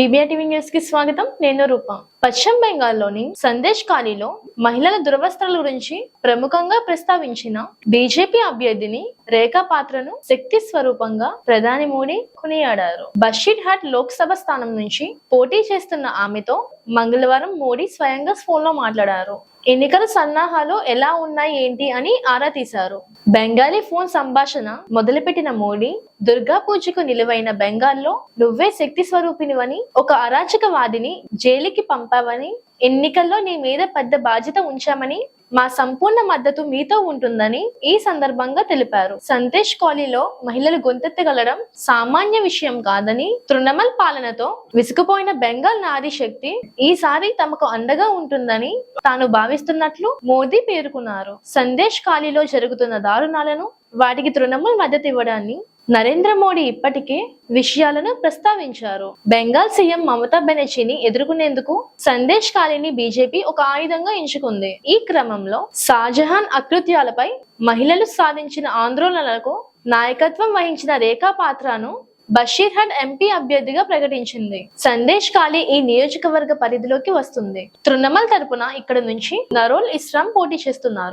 BBR TV న్యూస్కి స్వాగతం. నేను రూప. పశ్చిమ బెంగాల్లోని సందేశ్ ఖాళీలో మహిళల దురవస్థల గురించి ప్రముఖంగా ప్రస్తావించిన బీజేపీ అభ్యర్థిని రేఖా పాత్రను శక్తి స్వరూపంగా ప్రధాని మోడీ కొనియాడారు. బషీర్ హాట్ లోక్సభ స్థానం నుంచి పోటీ చేస్తున్న ఆమెతో మంగళవారం మోడీ స్వయంగా ఫోన్లో మాట్లాడారు. ఎన్నికల సన్నాహాలు ఎలా ఉన్నాయి ఏంటి అని ఆరా తీశారు. బెంగాలీ ఫోన్ సంభాషణ మొదలుపెట్టిన మోడీ దుర్గా పూజకు నిలువైన బెంగాల్లో నువ్వే శక్తి స్వరూపినివని ఒక అరాచకవాదిని జైలుకి పంపామని ఎన్నికల్లో నీ మీద పెద్ద బాధ్యత ఉంచామని మా సంపూర్ణ మద్దతు మీతో ఉంటుందని ఈ సందర్భంగా తెలిపారు. సంతేష్ కాలనీలో మహిళలు గొంతెత్తగలడం సామాన్య విషయం కాదని తృణమల్ పాలనతో విసుకుపోయిన బెంగాల్ నారీ శక్తి ఈసారి తమకు అండగా ఉంటుందని తాను భావిస్తున్నట్లు మోదీ పేర్కొన్నారు. సందేశ్ ఖాళీలో జరుగుతున్న దారుణాలను వాటికి తృణమూల్ మద్దతు ఇవ్వడాన్ని నరేంద్ర మోడీ ఇప్పటికే విషయాలను ప్రస్తావించారు. బెంగాల్ సీఎం మమతా బెనర్జీని ఎదుర్కొనేందుకు సందేశ్ ఖాళీని బీజేపీ ఒక ఆయుధంగా ఎంచుకుంది. ఈ క్రమంలో షాజహాన్ అకృత్యాలపై మహిళలు సాధించిన ఆందోళనలకు నాయకత్వం వహించిన రేఖా పాత్రను బషీర్హట్ ఎంపీ అభ్యర్థిగా ప్రకటించింది. సందేశ్ ఖాళీ ఈ నియోజకవర్గ పరిధిలోకి వస్తుంది. తృణమల్ తరపున ఇక్కడ నుంచి నరోల్ ఇస్రాం పోటీ చేస్తున్నారు.